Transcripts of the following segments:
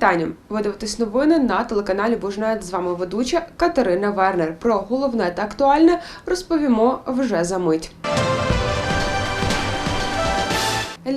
вітання! Ви дивитесь новини на телеканалі Бужнет. З вами ведуча Катерина Вернер. Про головне та актуальне розповімо вже за мить.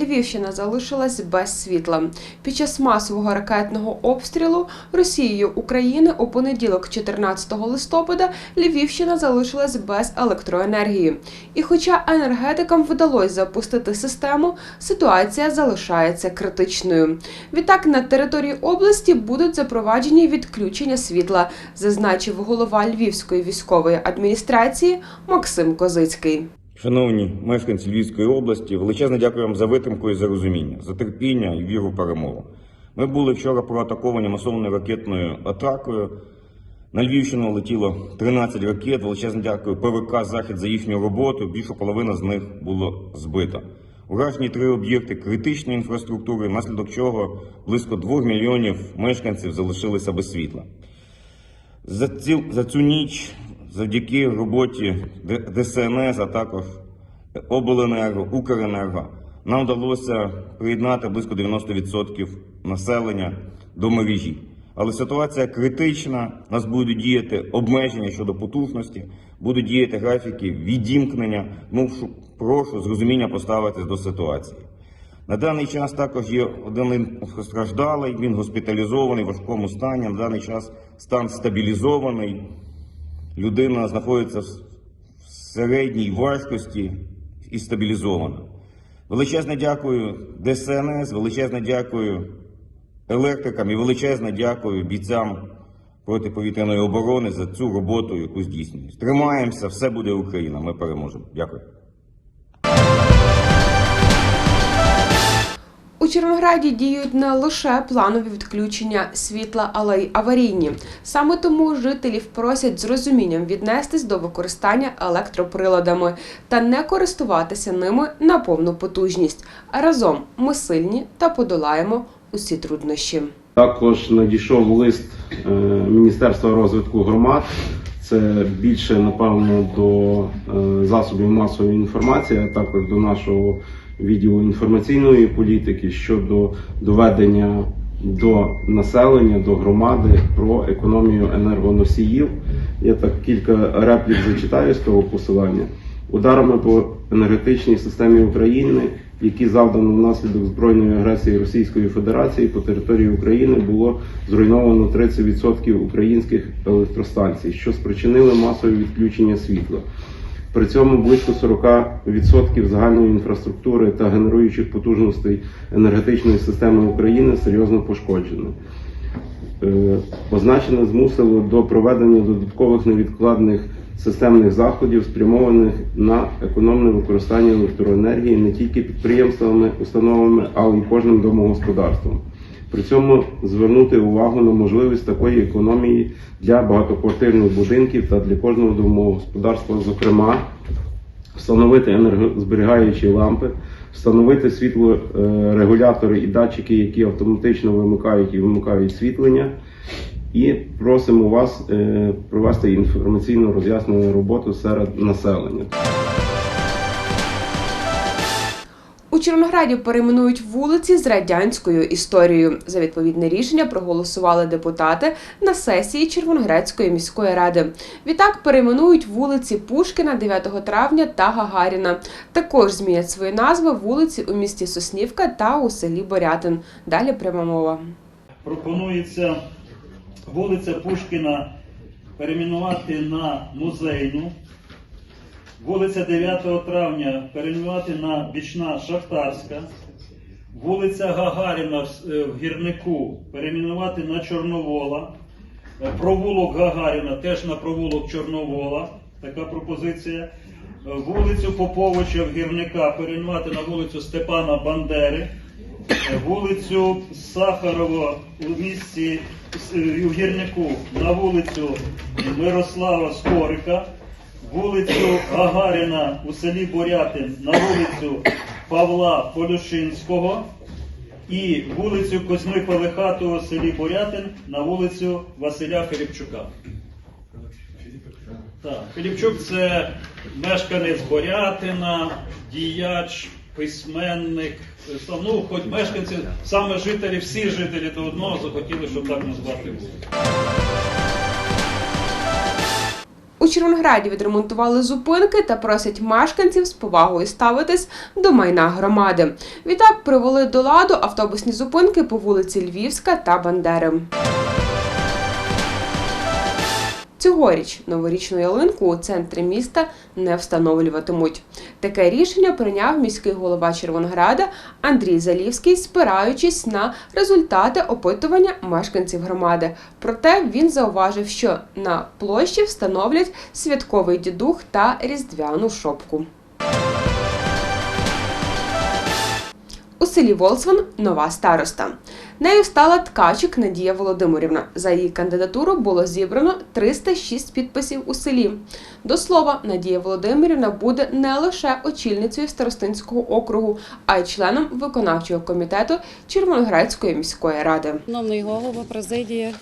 Львівщина залишилась без світла. Під час масового ракетного обстрілу Росією України у понеділок, 14 листопада, Львівщина залишилась без електроенергії. І хоча енергетикам вдалося запустити систему, ситуація залишається критичною. Відтак на території області будуть запроваджені відключення світла, зазначив голова Львівської військової адміністрації Максим Козицький. Шановні мешканці Львівської області, величезне дякую вам за витримку і за розуміння, за терпіння і віру в перемогу. Ми були вчора проатаковані масованою ракетною атакою. На Львівщину летіло 13 ракет. Величезне дякую ПВК Захід за їхню роботу. Більша половина з них було збито. Уражені три об'єкти критичної інфраструктури, внаслідок чого близько 2 мільйонів мешканців залишилися без світла. За, ці, за цю ніч, завдяки роботі ДСНС, а також Обленерго, Укренерго, нам вдалося приєднати близько 90% населення до мережі. Але ситуація критична. Нас будуть діяти обмеження щодо потужності, будуть діяти графіки відімкнення. Ну, прошу з розуміння поставитись до ситуації. На даний час також є один постраждалий, він госпіталізований в важкому стані. На даний час стан стабілізований. Людина знаходиться в середній важкості і стабілізована. Величезне дякую ДСНС, величезне дякую електрикам і величезне дякую бійцям протиповітряної оборони за цю роботу, яку здійснюють. Тримаємося, все буде Україна. Ми переможемо. Дякую. У Червонограді діють не лише планові відключення світла, але й аварійні. Саме тому жителів просять з розумінням віднестись до використання електроприладами та не користуватися ними на повну потужність. Разом ми сильні та подолаємо усі труднощі. Також надійшов лист е, Міністерства розвитку громад. Це більше напевно до е, засобів масової інформації, а також до нашого відділу інформаційної політики щодо доведення до населення, до громади про економію енергоносіїв. Я так кілька реплік зачитаю з того посилання. Ударами по енергетичній системі України, які завдано внаслідок збройної агресії Російської Федерації по території України, було зруйновано 30% українських електростанцій, що спричинили масове відключення світла. При цьому близько 40% загальної інфраструктури та генеруючих потужностей енергетичної системи України серйозно пошкоджено. Е, Означене змусило до проведення додаткових невідкладних системних заходів, спрямованих на економне використання електроенергії не тільки підприємствами, установами, але й кожним домогосподарством. При цьому звернути увагу на можливість такої економії для багатоквартирних будинків та для кожного домогосподарства, зокрема, встановити енергозберігаючі лампи, встановити світлорегулятори і датчики, які автоматично вимикають і вимикають світлення. І просимо вас е, провести інформаційно роз'яснену роботу серед населення. Червонограді перейменують вулиці з радянською історією. За відповідне рішення проголосували депутати на сесії Червоноградської міської ради. Відтак перейменують вулиці Пушкіна 9 травня та Гагаріна. Також змінять свої назви вулиці у місті Соснівка та у селі Борятин. Далі пряма мова. пропонується вулиця Пушкіна перейменувати на музейну, вулиця 9 травня перейменувати на бічна Шахтарська, вулиця Гагаріна в- е, Гірнику перейменувати на Чорновола, е, провулок Гагаріна теж на провулок Чорновола, така пропозиція. Е, Вулицю Поповича в Гірника перейменувати на вулицю Степана Бандери. Вулицю Сахарова у місті у Гірнику на вулицю Мирослава Скорика, вулицю Гагаріна у селі Борятин на вулицю Павла Полюшинського і вулицю Козьми Пелехатого в селі Борятин на вулицю Василя Філіпчука. Так, Філіпчук це мешканець Борятина, діяч письменник, ну, хоч мешканці, саме жителі, всі жителі до одного захотіли, щоб так назвати вулицю. У Червонограді відремонтували зупинки та просять мешканців з повагою ставитись до майна громади. Відтак привели до ладу автобусні зупинки по вулиці Львівська та Бандери. Цьогоріч новорічну ялинку у центрі міста не встановлюватимуть. Таке рішення прийняв міський голова Червонограда Андрій Залівський, спираючись на результати опитування мешканців громади. Проте він зауважив, що на площі встановлять святковий дідух та різдвяну шопку. У селі Волсван нова староста. Нею стала ткачик Надія Володимирівна. За її кандидатуру було зібрано 306 підписів у селі. До слова, Надія Володимирівна буде не лише очільницею Старостинського округу, а й членом виконавчого комітету Червоноградської міської ради. Шановний голово, президії,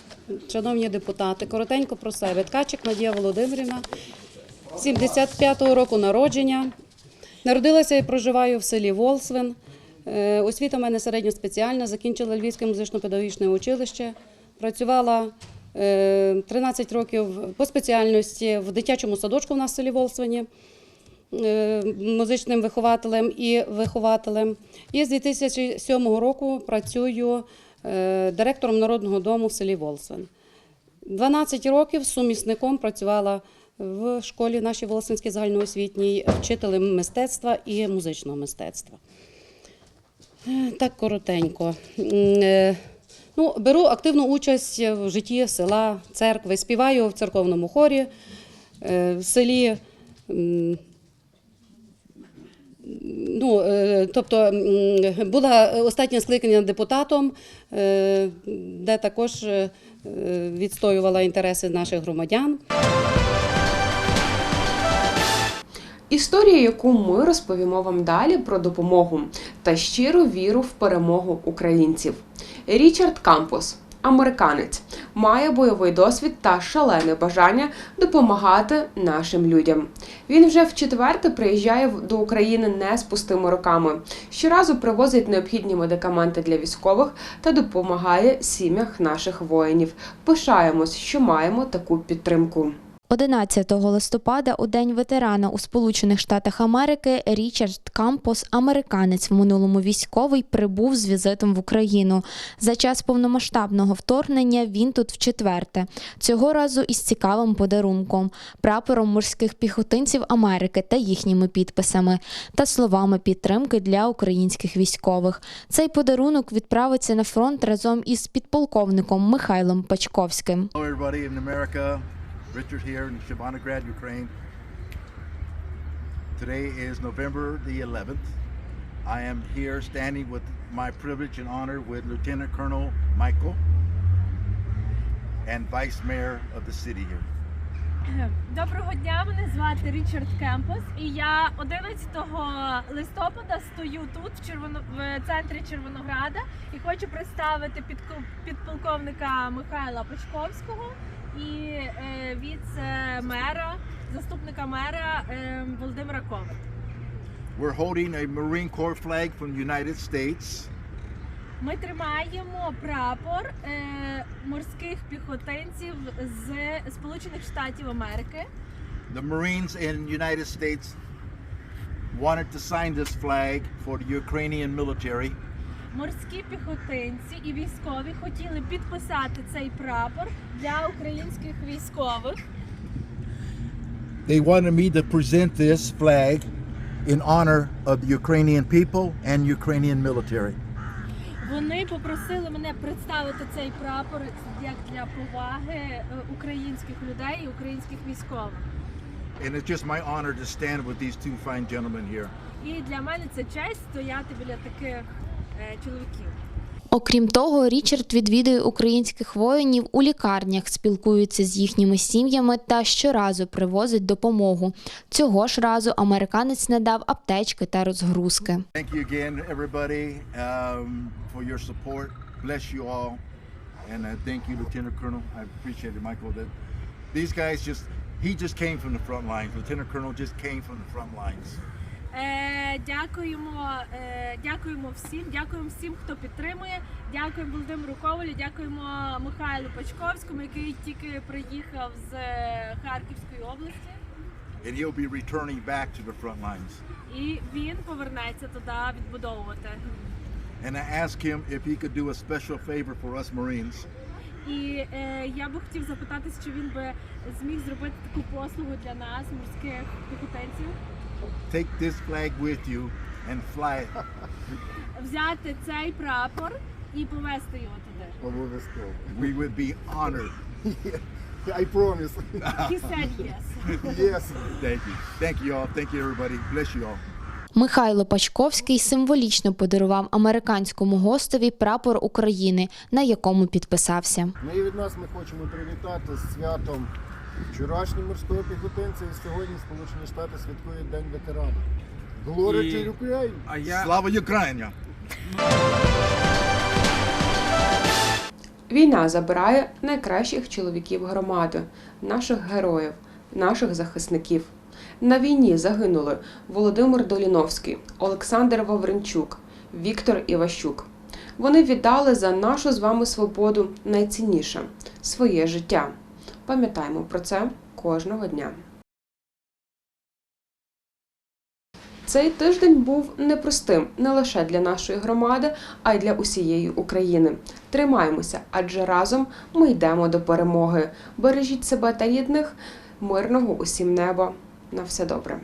шановні депутати, коротенько про себе. Ткачик Надія Володимирівна, 75-го року народження. Народилася і проживаю в селі Волсвин. Е, Освіта в мене середньоспеціальна, закінчила Львівське музично-педагогічне училище. Працювала е, 13 років по спеціальності в дитячому садочку в нас в селі Волсвині е, музичним вихователем і вихователем. І з 2007 року працюю е, директором народного дому в селі Волсвин. 12 років сумісником працювала в школі нашій Волосинській загальноосвітній вчителем мистецтва і музичного мистецтва. Так коротенько. Е, Ну, беру активну участь в житті села, церкви, співаю в церковному хорі е, в селі. Ну, е, тобто була останнє скликання депутатом, де також відстоювала інтереси наших громадян. Історія, яку ми розповімо вам далі про допомогу та щиру віру в перемогу українців. Річард Кампус, американець, має бойовий досвід та шалене бажання допомагати нашим людям. Він вже вчетверте приїжджає до України не з пустими руками. Щоразу привозить необхідні медикаменти для військових та допомагає сім'ях наших воїнів. Пишаємось, що маємо таку підтримку. 11 листопада, у День ветерана у Сполучених Штатах Америки, Річард Кампос, американець в минулому військовий, прибув з візитом в Україну. За час повномасштабного вторгнення він тут вчетверте. Цього разу із цікавим подарунком прапором морських піхотинців Америки та їхніми підписами та словами підтримки для українських військових. Цей подарунок відправиться на фронт разом із підполковником Михайлом Пачковським. Hello, everybody in America. Richard here in Shabanagrad, Ukraine. Today is November the 11th. I am here standing with my privilege and honor with Lieutenant Colonel Michael and Vice Mayor of the city here. Доброго дня, мене звати Річард Кемпус, і я 11 листопада стою тут, в, Червоно... в центрі Червонограда, і хочу представити підку- підполковника Михайла Пачковського і е, віце-мера, заступника мера е, Володимира Коваль. We're holding a Marine Corps flag from the United States. Ми тримаємо прапор е, морських піхотинців з Сполучених Штатів Америки. The Marines in the United States wanted to sign this flag for the Ukrainian military. Морські піхотинці і військові хотіли підписати цей прапор для українських військових. They wanted me to present this flag in honor of the Ukrainian people and Ukrainian military. Вони попросили мене представити цей прапор як для поваги е, українських людей і українських військових. And it's just my honor to stand with these two fine gentlemen here. І для мене це честь стояти біля таких чоловіків. Окрім того, Річард відвідує українських воїнів у лікарнях, спілкується з їхніми сім'ями та щоразу привозить допомогу. Цього ж разу американець надав аптечки та розгрузки. Um, uh, these guys just, he just came from the front lines. Lieutenant Colonel just came from the front lines. Е, дякуємо, е, дякуємо всім, дякуємо всім, хто підтримує. Дякуємо Володимиру Ковалю, дякуємо Михайлу Пачковському, який тільки приїхав з е, Харківської області. And he'll be returning back to the front lines. І він повернеться туди відбудовувати. And I asked him if he could do a special favor for us Marines. І я би хотів запитатись, чи він би зміг зробити таку послугу для нас, морських піхотинців, Take this flag with you and fly it. взяти цей прапор і повезти його туди. Обов'язково. We would be honored. I promise. He said yes. yes. Thank you. Thank you all. Thank you everybody. Bless you all. Михайло Пачковський символічно подарував американському гостеві прапор України, на якому підписався. Ну і від нас ми хочемо привітати з святом вчорашнього морського піхотинця і сьогодні Сполучені Штати святкують День ветерана. Glory І- to Ukraine! А я Slava Ukraine! Війна забирає найкращих чоловіків громади, наших героїв, наших захисників. На війні загинули Володимир Доліновський, Олександр Вавренчук, Віктор Іващук. Вони віддали за нашу з вами свободу найцінніше своє життя. Пам'ятаємо про це кожного дня. Цей тиждень був непростим не лише для нашої громади, а й для усієї України. Тримаємося, адже разом ми йдемо до перемоги. Бережіть себе та рідних, мирного усім неба. На все добре.